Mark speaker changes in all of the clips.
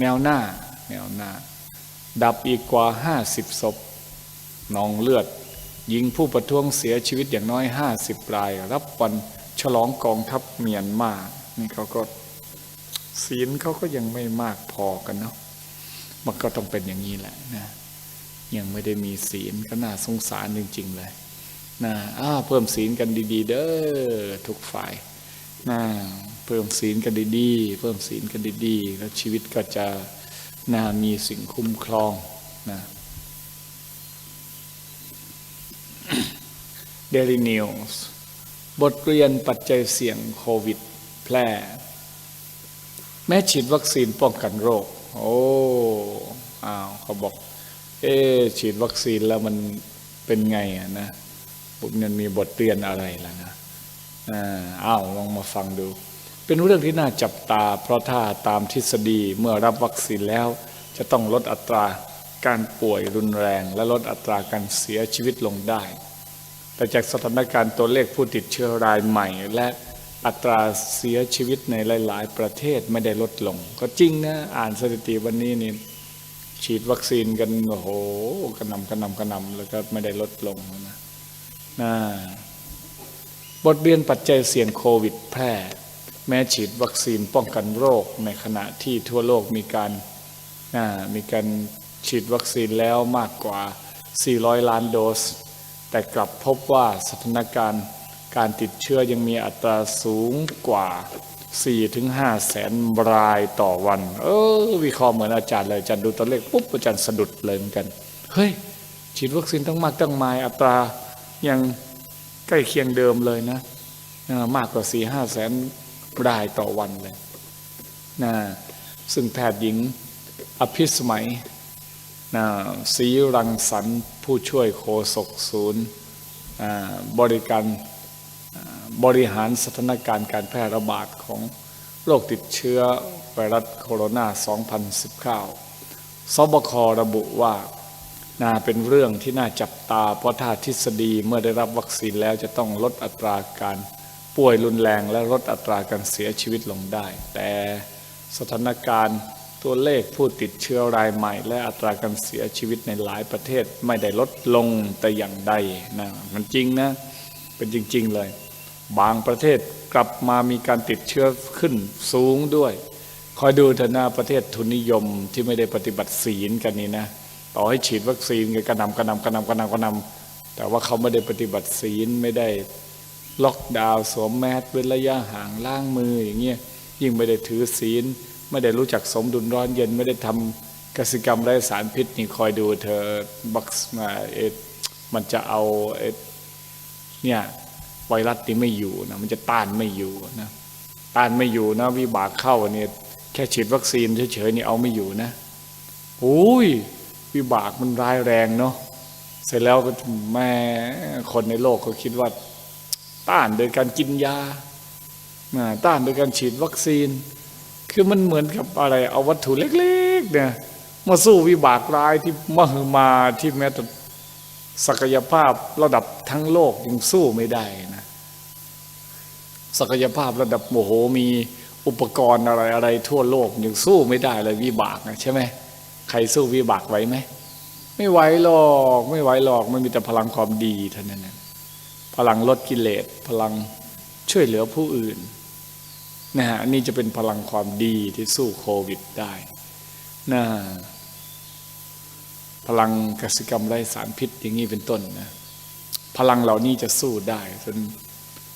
Speaker 1: แนวหน้า แนวหน้า ดับอีกกว่าห้าสิบศพนองเลือด ยิงผู้ประท้วงเสียชีวิตอย่างน้อยห้าสิบราย รับวันฉลองกองทัพเมียนมานี่เขาก็ศีลเขาก็ยังไม่มากพอกันเนาะมันก็ต้องเป็นอย่างนี้แหละนะยังไม่ได้มีศีลก็น่าสงสารจริง ๆ เลยนะอ้าเพิ่มศีลกันดี ๆ เด้อทุกฝ่ายนะ เพิ่มศีลกันดีๆ เพิ่มศีลกันดีๆ แล้วชีวิตก็จะน่ามีสิ่งคุ้มครองนะ Daily News บทเรียนปัจจัยเสี่ยงโควิด แพร่ แม้ฉีดวัคซีนป้องกันโรค โอ้อ้าวเขาบอก เอ๊ฉีดวัคซีนแล้วมันเป็นไงอะนะผมมันมีบทเรียนอะไรล่ะนะอ้าวลองมาฟังดู เป็นเรื่องที่น่าจับตา เพราะถ้าตามทฤษฎีเมื่อรับวัคซีนแล้ว จะต้องลดอัตราการป่วยรุนแรง และลดอัตราการเสียชีวิตลงได้ แต่จากสถานการณ์ตัวเลขผู้ติดเชื้อรายใหม่ และอัตราเสียชีวิตในหลาย ๆ ประเทศไม่ได้ลดลง ก็จริงนะอ่านสถิติวันนี้นี่ฉีดวัคซีนกันโอ้โหกระนำกระนำกระนำแล้วก็ไม่ได้ลดลงนะนะบทเรียนปัจจัยเสี่ยงโควิดแพร่ แม้ฉีดวัคซีนป้องกันโรคในขณะที่ทั่วโลกมีการมีการฉีดวัคซีนแล้วมากกว่า 400 ล้านโดส แต่กลับพบว่าสถานการณ์การติดเชื้อยังมีอัตราสูงกว่า 4-5 แสนรายต่อวัน เออวิเคราะห์เหมือนอาจารย์เลยอาจารย์ดูตัวเลขปุ๊บอาจารย์สะดุดเลยเหมือนกัน เฮ้ย ฉีดวัคซีนต้องมากตั้งมายอัตรายังใกล้เคียงเดิมเลยนะนะมากกว่า 4-5 แสน รายต่อวันเลยนะซึ่งแพทย์หญิงอภิสมัยนะศรีรังสรรค์ผู้ช่วยโฆษกศูนย์บริการบริหารสถานการณ์การแพร่ระบาดของโรคติดเชื้อไวรัสโคโรนา 2019 สบคระบุว่าน่าเป็นเรื่องที่น่าจับตาเพราะถ้าทฤษฎีเมื่อได้รับวัคซีนแล้วจะต้องลดอัตราการ ป่วยรุนแรงและลดอัตราการเสียชีวิตลงได้ แต่สถานการณ์ตัวเลขผู้ติดเชื้อรายใหม่ และอัตราการเสียชีวิตในหลายประเทศไม่ได้ลดลงแต่อย่างใดนะมันจริงนะ เป็นจริง ๆ เลย บางประเทศกลับมามีการติดเชื้อขึ้นสูงด้วย คอยดูเถอะนะประเทศทุนนิยมที่ไม่ได้ปฏิบัติศีลกันนี่นะต่อให้ฉีดวัคซีนกันกระนำกระนำกระนำกระนำกระนำแต่ว่าเขาไม่ได้ปฏิบัติศีลไม่ได้ ล็อกดาวน์สวมแมสเว้นระยะห่างล้างมืออย่างเงี้ยยิ่งไม่ได้ถือศีล ไม่ได้รู้จักสมดุลร้อนเย็นไม่ได้ทำกสิกรรมไร้สารพิษนี่คอยดูเธอบักมาเอมันจะเอาเอเนี่ยไวรัสนี่ไม่อยู่นะมันจะต้านไม่อยู่นะต้านไม่อยู่นะวิบากเข้าเนี่ยแค่ฉีดวัคซีนเฉยๆนี่เอาไม่อยู่นะโอ้ยวิบากมันร้ายแรงเนาะเสร็จแล้วก็แม่คนในโลกเขาคิดว่า ต้านโดยการกินยาต้านโดยการฉีดวัคซีน คือมันเหมือนกับอะไร เอาวัตถุเล็กๆเนี่ยมาสู้วิบากร้ายที่มหึมาที่แม้แต่ศักยภาพระดับทั้งโลกยังสู้ไม่ได้นะศักยภาพระดับโมโหมีอุปกรณ์อะไรอะไรทั่วโลกยังสู้ไม่ได้เลยวิบากนะใช่ไหมใครสู้วิบากไหวไหมไม่ไหวหรอก ไม่ไหวหรอกมันมีแต่พลังความดีเท่านั้นนะ พลังลดกิเลสพลังช่วยเหลือผู้อื่นนะฮะนี่จะเป็นพลังความดีที่สู้โควิดได้นะพลังกสิกรรมไร้สารพิษอย่างนี้เป็นต้นนะพลังเหล่านี้จะสู้ได้จน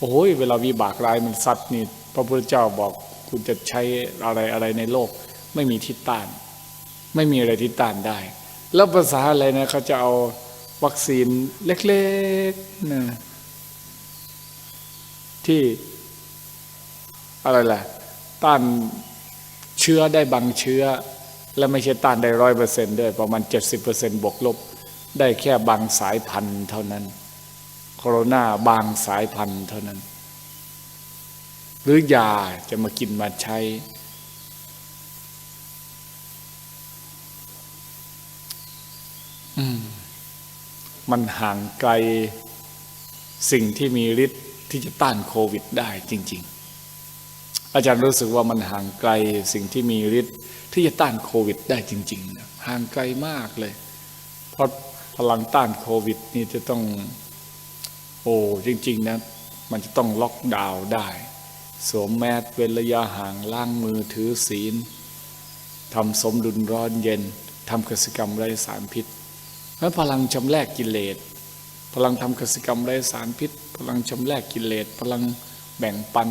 Speaker 1: โอ้ยเวลาวิบากร้ายมันซัดนี่พระพุทธเจ้าบอกคุณจะใช้อะไรอะไรในโลก ไม่มีทิศต้าน ไม่มีอะไรที่ต้านได้ แล้วภาษาอะไรนะเขาจะเอาวัคซีนเล็กๆนะ ที่อะไรล่ะ ต้านเชื้อได้บางเชื้อ และไม่ใช่ต้านได้ร้อยเปอร์เซ็นต์ด้วยประมาณเจ็ดสิบเปอร์เซ็นต์บวกลบ ได้แค่บางสายพันธุ์เท่านั้น โคโรนาบางสายพันธุ์เท่านั้น หรือยาจะมากินมาใช้มมันห่างไกลสิ่งที่มีฤทธิ์ ที่จะต้านโควิดได้จริง ๆ อาจารย์รู้สึกว่ามันห่างไกลสิ่งที่มีฤทธิ์ที่จะต้านโควิดได้จริงๆนะห่างไกลมากเลย เพราะพลังต้านโควิดนี่จะต้อง โอ้จริง ๆ นะ มันจะต้องล็อกดาวน์ได้ สวมแมสเว้นระยะห่างล้างมือถือศีลทำสมดุลร้อนเย็นทำกสิกรรมไร้สารพิษเพราะพลังชำแรกกิเลส พลังทำกสิกรรมไร้สารพิษ พลังชำแรกกิเลสพลังแบ่งปัน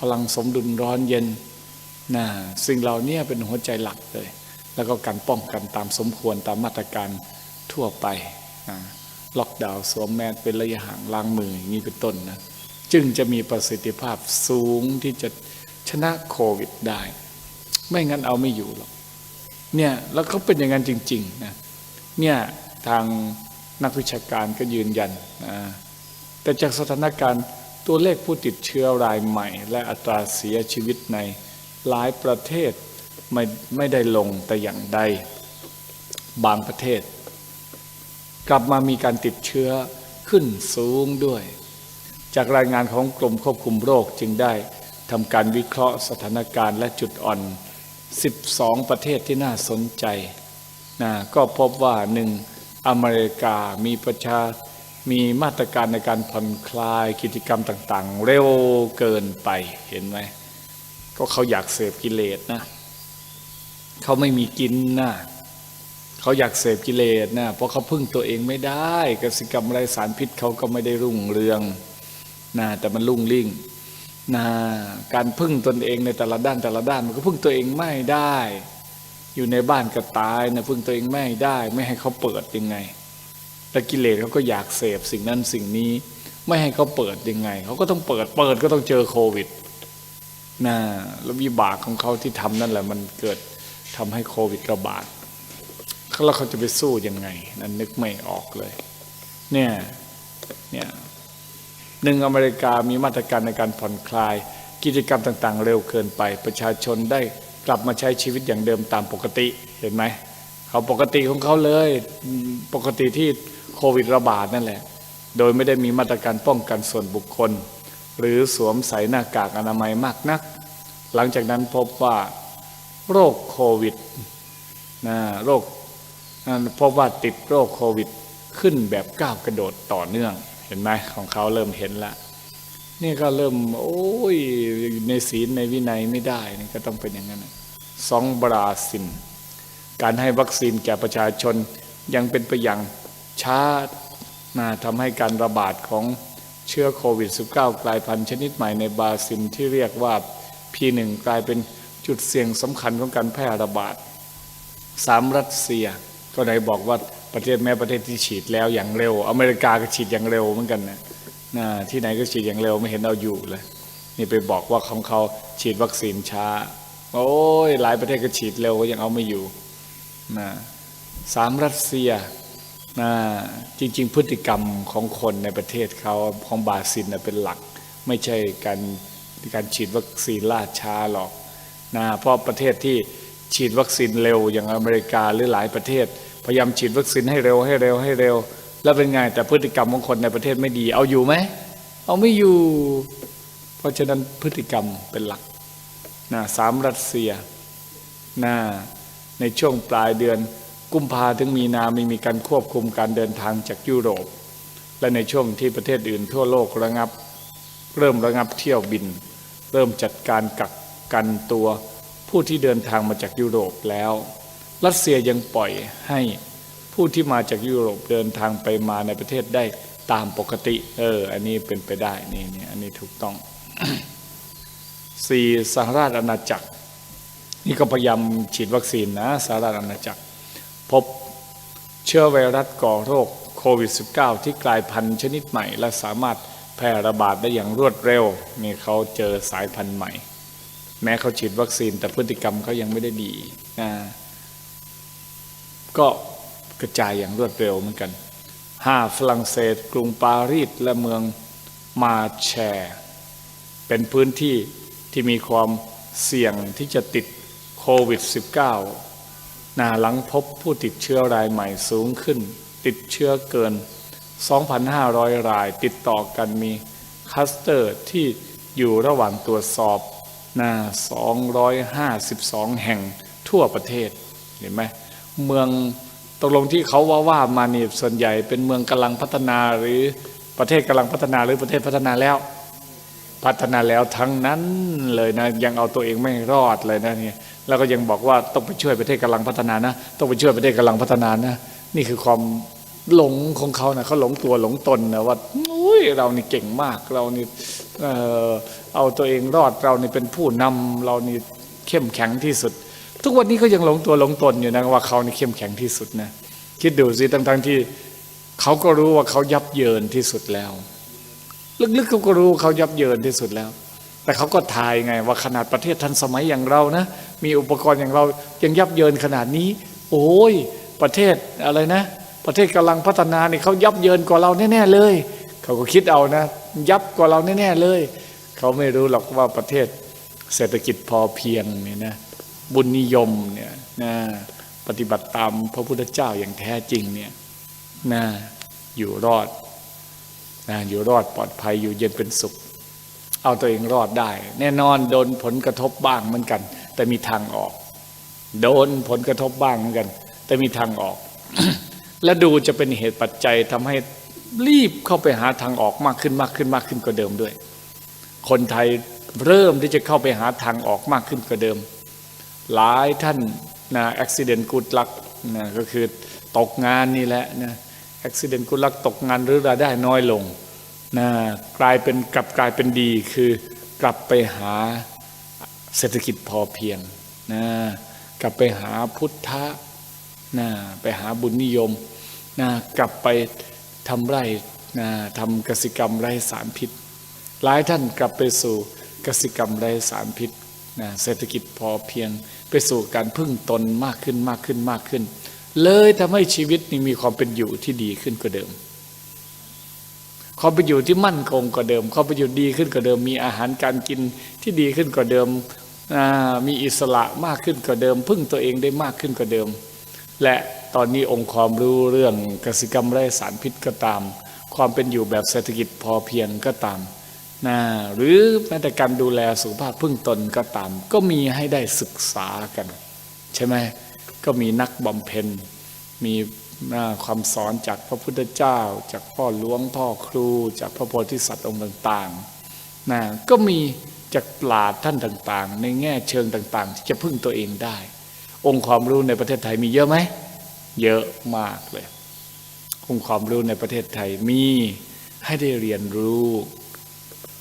Speaker 1: พลังสมดุลร้อนเย็นนะสิ่งเหล่านี้เป็นหัวใจหลักเลย แล้วก็การป้องกันตามสมควรตามมาตรการทั่วไปนะล็อกดาวน์สวมแมสเป็นระยะห่างล้างมืออย่างนี้เป็นต้นนะจึงจะมีประสิทธิภาพสูงที่จะชนะโควิดได้ ไม่งั้นเอาไม่อยู่หรอกเนี่ยแล้วก็เป็นอย่างนั้นจริงๆนะเนี่ยทางนักวิชาการก็ยืนยันนะ แต่จากสถานการณ์ตัวเลขผู้ติดเชื้อรายใหม่ และอัตราเสียชีวิตในหลายประเทศไม่ไม่ได้ลงแต่อย่างใด บางประเทศ กลับมามีการติดเชื้อขึ้นสูงด้วย จากรายงานของกรมควบคุมโรคจึงได้ทำการวิเคราะห์สถานการณ์และจุดอ่อน 12 ประเทศที่น่าสนใจนะก็พบว่าหนึ่งอเมริกามีประชา มีมาตรการในการผ่อนคลายกิจกรรมต่าง ๆ เร็วเกินไปเห็นไหมก็เขาอยากเสพกิเลสนะเขาไม่มีกินนะเขาอยากเสพกิเลสนะเพราะเขาพึ่งตัวเองไม่ได้กสิกรรมไรสารพิษเขาก็ไม่ได้รุ่งเรืองนะแต่มันรุ่งริ่งนะการพึ่งตนเองในแต่ละด้านแต่ละด้านมันก็พึ่งตัวเองไม่ได้ อยู่ในบ้านก็ตายนะพึ่งตัวเองไม่ได้ ไม่ให้เขาเปิดยังไง แต่กิเลสเขาก็อยากเสพสิ่งนั้นสิ่งนี้ ไม่ให้เขาเปิดยังไงเขาก็ต้องเปิดเปิดก็ต้องเจอโควิดนะแล้ววิบากของเขาที่ทำนั่นแหละมันเกิดทำให้โควิดระบาดแล้วเขาจะไปสู้ยังไงนั้นนึกไม่ออกเลย เนี่ยเนี่ยหนึ่งอเมริกามีมาตรการในการผ่อนคลาย กิจกรรมต่างๆ เร็วเกินไป ประชาชนได้กลับมาใช้ชีวิตอย่างเดิมตามปกติเห็นไหมเขาปกติของเขาเลย ปกติที่ โควิดระบาดนั่นแหละ โดยไม่ได้มีมาตรการป้องกันส่วนบุคคล หรือสวมใส่หน้ากากอนามัยมากนัก หลังจากนั้นพบว่าโรคโควิดนะโรคพบว่าติดโรคโควิดขึ้นแบบก้าวกระโดดต่อเนื่องเห็นไหมของเขาเริ่มเห็นละนี่ก็เริ่มโอ้ยในศีลในวินัยไม่ได้นี่ก็ต้องเป็นอย่างนั้นสองบราซิลการให้วัคซีนแก่ประชาชนยังเป็นไปอย่าง ช้านะทำให้การระบาดของเชื้อโควิด -19 กลายพันธุ์ชนิดใหม่ในบราซิลที่เรียกว่า P1 กลายเป็นจุดเสี่ยงสำคัญของการแพร่ระบาดสามรัสเซีย ก็ไหนบอกว่าประเทศแม้ประเทศที่ฉีดแล้วอย่างเร็ว อเมริกาก็ฉีดอย่างเร็วเหมือนกันนะนะที่ไหนก็ฉีดอย่างเร็วไม่เห็นเอาอยู่เลย นี่ไปบอกว่าของเขาฉีดวัคซีนช้า โอ้ยหลายประเทศก็ฉีดเร็วก็ยังเอาไม่อยู่นะสามรัสเซีย นะจริง ๆ พฤติกรรมของคนในประเทศเขาของบราซิลนะเป็นหลัก ไม่ใช่การการฉีดวัคซีนล่าช้าหรอกนะเพราะประเทศที่ฉีดวัคซีนเร็วอย่างอเมริกาหรือหลายประเทศ พยายามฉีดวัคซีนให้เร็วให้เร็วให้เร็ว แล้วเป็นไงแต่พฤติกรรมของคนในประเทศไม่ดี เอาอยู่ไหมเอาไม่อยู่ เพราะฉะนั้นพฤติกรรมเป็นหลักนะสามรัสเซียนะในช่วงปลายเดือน กุมภาถึงมีนาไม่มีการควบคุมการเดินทางจากยุโรป และในช่วงที่ประเทศอื่นทั่วโลกระงับ เริ่มระงับเที่ยวบิน เริ่มจัดการกักกันตัวผู้ที่เดินทางมาจากยุโรปแล้ว รัสเซียยังปล่อยให้ผู้ที่มาจากยุโรปเดินทางไปมาในประเทศได้ตามปกติ เออ อันนี้เป็นไปได้นี่นี่อันนี้ถูกต้องสี่สหราชอาณาจักร นี่ก็พยายามฉีดวัคซีนนะสหราชอาณาจักร พบเชื้อไวรัสก่อโรคโควิด -19 ที่กลายพันธุ์ชนิดใหม่ และสามารถแพร่ระบาดได้อย่างรวดเร็วนี่เขาเจอสายพันธุ์ใหม่ แม้เขาฉีดวัคซีนแต่พฤติกรรมเขายังไม่ได้ดีนะก็กระจายอย่างรวดเร็วเหมือนกันห้าฝรั่งเศส กรุงปารีสและเมืองมาแชร์เป็นพื้นที่ที่มีความเสี่ยงที่จะติดโควิด -19 นาหลังพบผู้ติดเชื้อรายใหม่สูงขึ้น ติดเชื้อเกิน 2,500 รายติดต่อกันมีคัสเตอร์ที่อยู่ระหว่างตรวจสอบนะ252 แห่งทั่วประเทศ เห็นไหมเมืองตกลงที่เขาว่าว่ามานี่ส่วนใหญ่เป็นเมืองกำลังพัฒนาหรือประเทศกำลังพัฒนาหรือประเทศพัฒนาแล้ว พัฒนาแล้วทั้งนั้นเลยนะยังเอาตัวเองไม่รอดเลยนะเนี่ย แล้วก็ยังบอกว่าต้องไปช่วยประเทศกำลังพัฒนานะ ต้องไปช่วยประเทศกำลังพัฒนานะ นี่คือความหลงของเขานะเขาหลงตัวหลงตนนะว่าอุ้ยเรานี่เก่งมาก เรานี่เออเอาตัวเองรอดเรานี่เป็นผู้นำเรานี่เข้มแข็งที่สุด ทุกวันนี้ก็ยังหลงตัวหลงตนอยู่นะว่าเขานี่เข้มแข็งที่สุดนะคิดดูสิทั้งๆที่เขาก็รู้ว่าเขายับเยินที่สุดแล้ว ลึกๆเขาก็รู้เขายับเยินที่สุดแล้ว แต่เขาก็ทายไง ว่าขนาดประเทศทันสมัยอย่างเรานะ มีอุปกรณ์อย่างเรายังยับเยินขนาดนี้ โอ้ยประเทศอะไรนะ ประเทศกำลังพัฒนาเนี่ยเขายับเยินกว่าเราแน่ๆเลย เขาก็คิดเอานะ ยับกว่าเราแน่ๆเลย เขาไม่รู้หรอกว่าประเทศเศรษฐกิจพอเพียงเนี่ยนะบุญนิยมเนี่ยนะปฏิบัติตามพระพุทธเจ้าอย่างแท้จริงเนี่ยนะอยู่รอดนะอยู่รอดปลอดภัยอยู่เย็นเป็นสุข เอาตัวเองรอดได้ แน่นอนโดนผลกระทบบ้างเหมือนกัน แต่มีทางออก โดนผลกระทบบ้างเหมือนกัน แต่มีทางออก และดูจะเป็นเหตุปัจจัยทำให้รีบเข้าไปหาทางออกมากขึ้นมากขึ้นมากขึ้นกว่าเดิมด้วย คนไทยเริ่มที่จะเข้าไปหาทางออกมากขึ้นกว่าเดิม หลายท่านนะอุบิเหตุกุดลักนะก็คือตกงานนี่แหละนะอุบิเหตุกุดลักตกงานหรือรายได้น้อยลง นะกลายเป็นกลับกลายเป็นดีคือกลับไปหาเศรษฐกิจพอเพียงนะกลับไปหาพุทธะนะไปหาบุญนิยมนะกลับไปทำไร่นะทำกสิกรรมไร้สารพิษ หลายท่านกลับไปสู่กสิกรรมไร้สารพิษนะเศรษฐกิจพอเพียง ไปสู่การพึ่งตนมากขึ้นมากขึ้นมากขึ้น เลยทำให้ชีวิตนี้มีความเป็นอยู่ที่ดีขึ้นกว่าเดิม ความเป็นอยู่ที่มั่นคงกว่าเดิมความเป็นอยู่ดีขึ้นกว่าเดิม มีอาหารการกินที่ดีขึ้นกว่าเดิมมีอิสระมากขึ้นกว่าเดิม พึ่งตัวเองได้มากขึ้นกว่าเดิม และตอนนี้องค์ความรู้เรื่องกสิกรรมไร้สารพิษก็ตาม ความเป็นอยู่แบบเศรษฐกิจพอเพียงก็ตามนะหรือแม้แต่การดูแลสุขภาพพึ่งตนก็ตาม ก็มีให้ได้ศึกษากัน ใช่ไหมก็มีนักบำเพ็ญมี ความสอนจากพระพุทธเจ้า จากพ่อหลวงพ่อครู จากพระโพธิสัตว์องค์ต่างๆนะก็มีจากปราชญ์ท่านต่างๆ ในแง่เชิงต่างๆ ที่จะพึ่งตัวเองได้ องค์ความรู้ในประเทศไทยมีเยอะไหม เยอะมากเลย องค์ความรู้ในประเทศไทยมีให้ได้เรียนรู้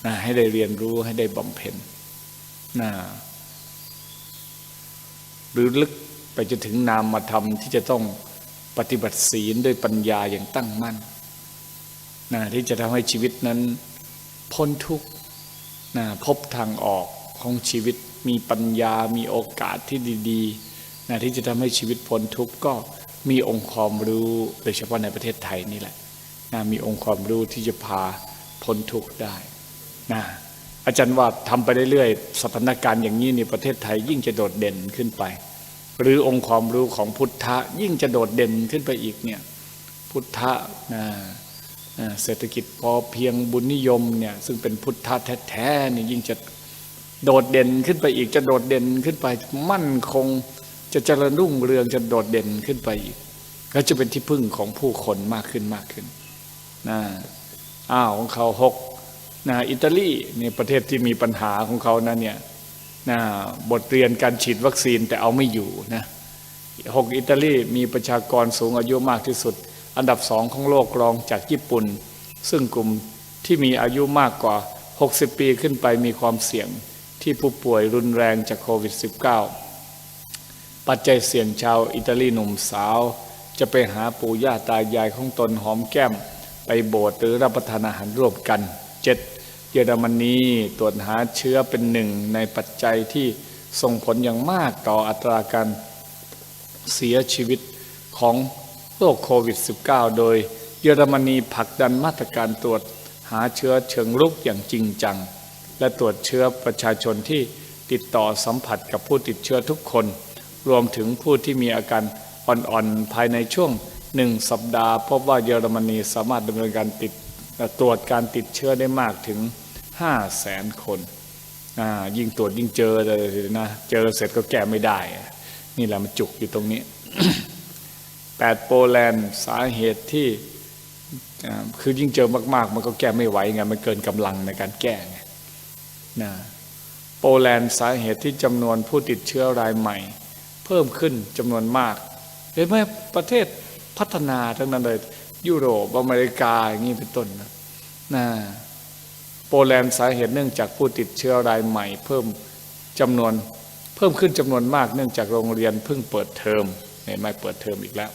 Speaker 1: นะให้ได้เรียนรู้ให้ได้บำเพ็ญนะหรือลึกไปจนถึงนามธรรมที่จะต้อง ปฏิบัติศีลด้วยปัญญาอย่างตั้งมั่นนะที่จะทำให้ชีวิตนั้นพ้นทุกข์นะพบทางออกของชีวิตมีปัญญามีโอกาสที่ดีๆนะที่จะทำให้ชีวิตพ้นทุกข์ก็มีองค์ความรู้โดยเฉพาะในประเทศไทยนี่แหละนะมีองค์ความรู้ที่จะพาพ้นทุกข์ได้นะอาจารย์ว่าทำไปเรื่อยๆสถานการณ์อย่างนี้ในประเทศไทยยิ่งจะโดดเด่นขึ้นไป หรือองค์ความรู้ของพุทธะยิ่งจะโดดเด่นขึ้นไปอีกเนี่ยพุทธะนะเศรษฐกิจพอเพียงบุญนิยมเนี่ยซึ่งเป็นพุทธะแท้ๆนี่ยิ่งจะโดดเด่นขึ้นไปอีกจะโดดเด่นขึ้นไปมั่นคง จะเจริญรุ่งเรืองจะโดดเด่นขึ้นไปอีก ก็จะเป็นที่พึ่งของผู้คนมากขึ้นมากขึ้นนะอ้าวของเขาหกนะอิตาลีนี่ประเทศที่มีปัญหาของเขานะเนี่ย นะบทเรียนการฉีดวัคซีนแต่เอาไม่อยู่นะหกอิตาลีมีประชากรสูงอายุมากที่สุด อันดับสองของโลกรองจากญี่ปุ่น ซึ่งกลุ่มที่มีอายุมากกว่า 60 ปีขึ้นไปมีความเสี่ยงที่ผู้ป่วยรุนแรงจากโควิด -19 ปัจจัยเสี่ยงชาวอิตาลีหนุ่มสาว จะไปหาปู่ย่าตายายของตนหอมแก้ม ไปโบสถ์หรือรับประทานอาหารร่วมกันเจ็ด เยอรมนีตรวจหาเชื้อเป็นหนึ่งในปัจจัยที่ส่งผลอย่างมากต่ออัตราการเสียชีวิตของโรคโควิด -19 โดยเยอรมนีผลักดันมาตรการตรวจหาเชื้อเชิงรุกอย่างจริงจัง และตรวจเชื้อประชาชนที่ติดต่อสัมผัสกับผู้ติดเชื้อทุกคน รวมถึงผู้ที่มีอาการอ่อนๆ ภายในช่วงหนึ่งสัปดาห์ พบว่าเยอรมนีสามารถดำเนินการติดตรวจการติดเชื้อได้มากถึง 5 0 0แสนคนยิ่งตรวจยิ่งเจอเลยนะเจอเสร็จก็แก้ไม่ได้ นี่แหละมันจุกอยู่ตรงนี้แปดโปแลนด์สาเหตุที่คือยิ่งเจอมาก ๆ มันก็แก้ไม่ไหวไงมันเกินกำลังในการแก้ไงนะโปแลนด์สาเหตุที่จำนวนผู้ติดเชื้อรายใหม่ เพิ่มขึ้นจำนวนมากเห็นไหมประเทศพัฒนาทั้งนั้นเลยยุโรปอเมริกาอย่างนี้เป็นต้นนะนะ โปแลนด์สาเหตุเนื่องจากผู้ติดเชื้อรายใหม่ เพิ่มจำนวนเพิ่มขึ้นจำนวนมากเนื่องจากโรงเรียนเพิ่งเปิดเทอมเห็นไหมเปิดเทอมอีกแล้ว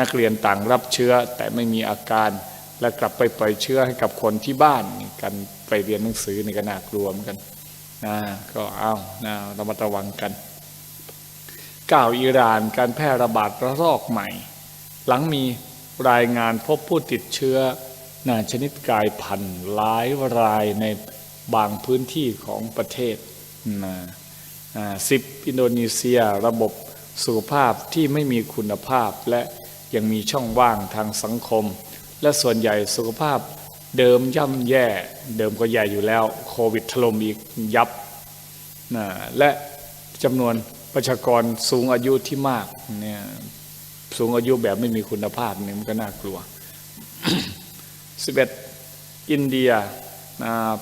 Speaker 1: นักเรียนต่างรับเชื้อแต่ไม่มีอาการ และกลับไปปล่อยเชื้อให้กับคนที่บ้านกันไปเรียนหนังสือใน่ากลัวมกันนะก็เอานะระมัดระวังกันก้าวอิหร่านการแพร่ระบาดระลอกใหม่ หลังมีรายงานพบผู้ติดเชื้อ นาชนิดกายพันธุ์หลายรายในบางพื้นที่ของประเทศนะสิบอินโดนีเซียระบบสุขภาพที่ไม่มีคุณภาพและยังมีช่องว่างทางสังคม และส่วนใหญ่สุขภาพเดิมย่ำแย่เดิมก็ใหญ่อยู่แล้วโควิดถล่มอีกยับนะและจำนวนประชากรสูงอายุที่มากเนี่ยสูงอายุแบบไม่มีคุณภาพเนี่ยมันก็น่ากลัว 11 อินเดียนะครับ